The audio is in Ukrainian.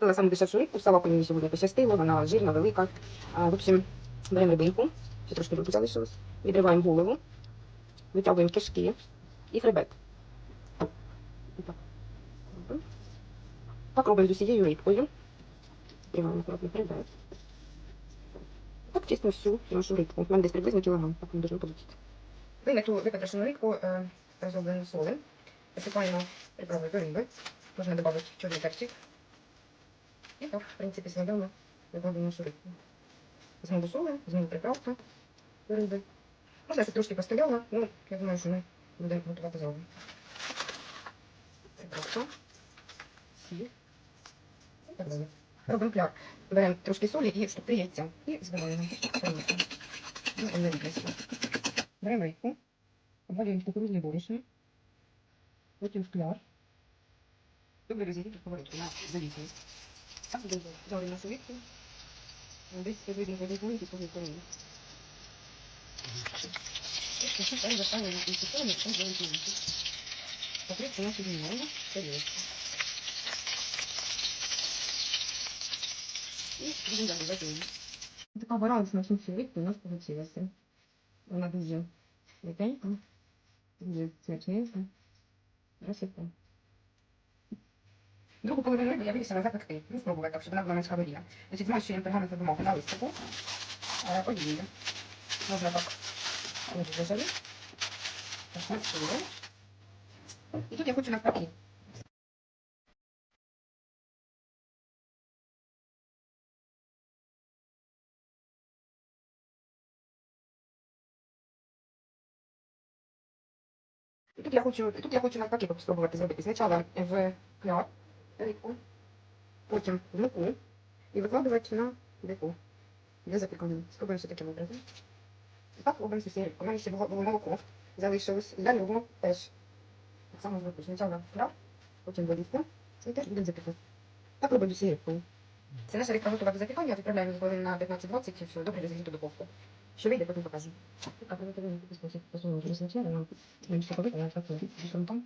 Купила саму дешевшу рибку, салаку мені сьогодні пощастило, вона жирна, велика. А, в общем, беремо рибинку, ще трошки рибу залишилось, відриваємо голову, витягуємо кишки і хребет. Отак. Так робимо з усією рибкою. Відриваємо акуратно хребет. Так чистимо всю нашу рибку. У мене десь приблизно кілограм, так не должно получиться. Виняту випотрошену рибку е, розроблену солем. Посипаємо приправою риби. Можна додати чорний перчик. І так, в принципі, викладемо нашу рибку. Знову соли, знову приправка до риби. Можна, щоб трошки постояла, ну, я думаю, що ми будемо готувати знову. Приправка, сіль і так далі. Робимо пляр. Беремо трошки солі і три яйця. І збиваємо. Ну. Беремо рибку, обвалюємо в кукурудзне борошно, потім в кляр. Добре розігріти сковородку на завісі. Так взяли нашу рибку. Десь приблизно за вікно і після віконні. І ще там заставимо і сухами, і зеленки. Покрити нашу лімону, тарілочку. І будемо далі закинемо. Така балансна сушилка у нас вийшла. Вона дуже легенька, дуже смачненька. Красота. Другу половину риби я вирішила запекти. Ну, спробувати, щоб вона була менш калорійна. Значить, змащуємо пергаментну бумагу на листику, олією. Можна так. Так, смачуємо. І тут я хочу навпаки. Тут я хочу, тут я хочу навпаки спробувати зробити. Спочатку в кляр рибку, потім в муку і викладувати на деку для запікання. Спробуємо все таким образом. Так робимо всі рибку. У мене ще було, було молоко залишилось. І далі теж. Так само зробити. Спочатку в потім в. І теж будемо запікати. Так робимо всі рибку. Це наша рибка готова до запікання, відправляємо хвилин на 15-20, і все добре розігріту духовку. Що вийде, потім покажу. Так, ми повинні спосіб посунути спочатку, нам менше побити, а так фронтом.